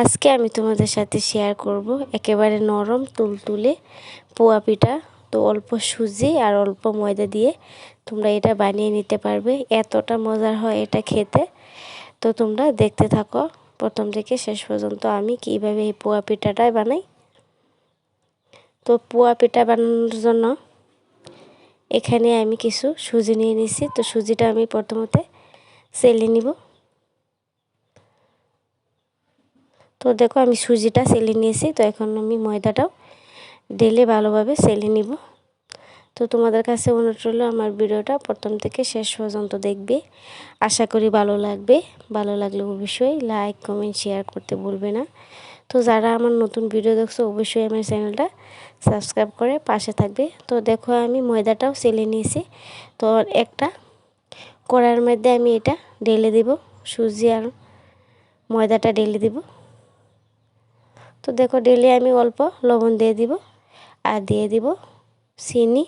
আজকে আমি তোমাদের সাথে শেয়ার করব। একেবারে নরম তুলতুলে পোয়া পিঠা। তো অল্প সুজি আর অল্প ময়দা দিয়ে তোমরা এটা বানিয়ে নিতে পারবে। এতটা মজার হয় এটা খেতে। তো তোমরা দেখতে থাকো। প্রথম থেকে শেষ পর্যন্ত আমি কীভাবে এই পোয়া পিঠাটাই বানাই। তো পোয়া পিঠা বানানোর জন্য এখানে আমি কিছু সুজি নিয়ে নিছি। তো সুজিটা আমি প্রথমতে সেলে নিব। তো দেখো আমি সুজিটা সেলে নিয়েছি, তো এখন আমি ময়দাটাও ঢেলে ভালোভাবে সেলে নিব। তো তোমাদের কাছে অনুরোধ রইল আমার ভিডিওটা প্রথম থেকে শেষ পর্যন্ত দেখবে। আশা করি ভালো লাগবে, ভালো লাগলে অবশ্যই লাইক, কমেন্ট, শেয়ার করতে ভুলবে না। তো যারা আমার নতুন ভিডিও দেখছ অবশ্যই আমার চ্যানেলটা সাবস্ক্রাইব করে পাশে থাকবে। তো দেখো আমি ময়দাটাও সেলে নিয়েছি, তো একটা কড়াইয়ের মধ্যে আমি এটা ঢেলে দিব, সুজি আর ময়দাটা ঢেলে দিব। তো দেখো ডেলি আমি অল্প লবণ দিয়ে দিব আর দিয়ে দিব চিনি।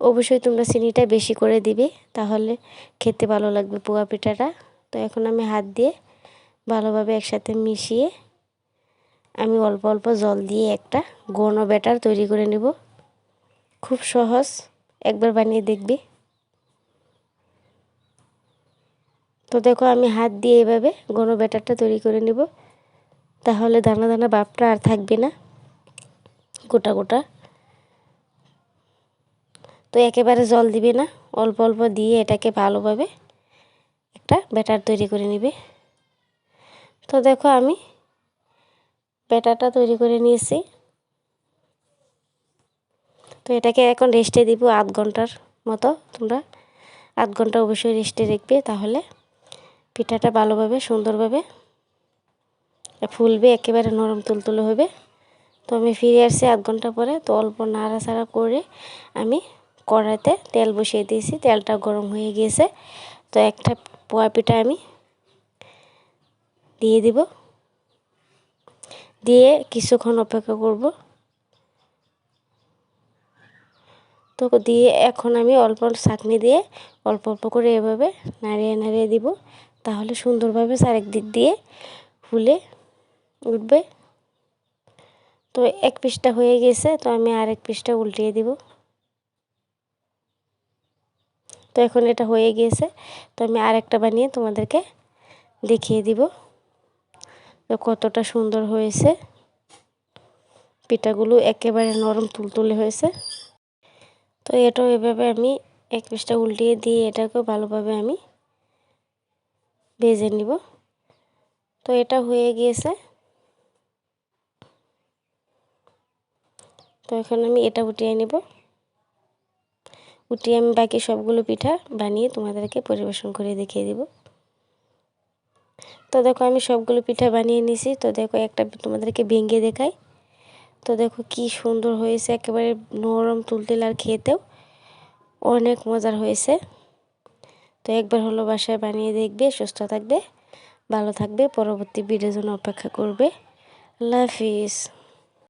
অবশ্যই তোমরা চিনিটা বেশি করে দিবে, তাহলে খেতে ভালো লাগবে পোয়া পিঠাটা। তো এখন আমি হাত দিয়ে ভালোভাবে একসাথে মিশিয়ে আমি অল্প অল্প জল দিয়ে একটা ঘন ব্যাটার তৈরি করে নেব। খুব সহজ, একবার বানিয়ে দেখবি। তো দেখো আমি হাত দিয়ে এভাবে ঘন ব্যাটারটা তৈরি করে নেব। তাহলে দানা দানা বাপটা আর থাকবে না। গোটা গোটা। তো একেবারে জল দিবে না। অল্প অল্প দিয়ে এটাকে ভালোভাবে একটা ব্যাটার তৈরি করে নিবে। তো দেখো আমি ব্যাটারটা তৈরি করে নিয়েছি। তো এটাকে এখন রেস্টে দিব আধ ঘণ্টার মতো। তোমরা আধ ঘণ্টা অবশ্যই রেস্টে রাখবে। তাহলে পিঠাটা ভালোভাবে, সুন্দরভাবে ফুলবে, একেবারে নরম তুলতুলে হবে তো আমি ফিরে আসছি আধ ঘণ্টা পরে, তো অল্প নাড়াচাড়া করে আমি কড়াইতে তেল বসিয়ে দিয়েছি। তেলটা গরম হয়ে গিয়েছে। তো একটা পোয়া পিঠা আমি দিয়ে দিব। দিয়ে কিছুক্ষণ অপেক্ষা করব। তো দিয়ে এখন আমি অল্প ছাঁকনি দিয়ে অল্প অল্প করে এভাবে নাড়িয়ে নাড়িয়ে দিব। তাহলে সুন্দরভাবে চারেক দিক দিয়ে ফুলে উঠবে। তো এক পিসটা হয়ে গেছে, তো আমি আর এক পিসটা উল্টিয়ে দিব। তো এখন এটা হয়ে গিয়েছে তো আমি আরেকটা বানিয়ে তোমাদেরকে দেখিয়ে দিব। তো কতটা সুন্দর হয়েছে। পিঠাগুলো একেবারে নরম তুলতুলে হয়েছে। তো এটাও এভাবে আমি এক পিসটা উল্টিয়ে দিয়ে এটাকেও ভালোভাবে আমি ভেজে নিব। তো এটা হয়ে গিয়েছে তো এখন আমি এটা উঠিয়ে নেব। উঠিয়ে আমি বাকি সবগুলো পিঠা বানিয়ে তোমাদেরকে পরিবেশন করে দেখিয়ে দিব। তো দেখো আমি সবগুলো পিঠা বানিয়ে নিছি। তো দেখো একটা তোমাদেরকে ভেঙে দেখাই। তো দেখো কি সুন্দর হয়েছে, একেবারে নরম তুলতেল আর খেতেও অনেক মজার হয়েছে। তো একবার হলো বাসায় বানিয়ে দেখবে, সুস্থ থাকবে, ভালো থাকবে, পরবর্তী ভিডিওর জন্য অপেক্ষা করবে। আল্লাহ হাফিজ।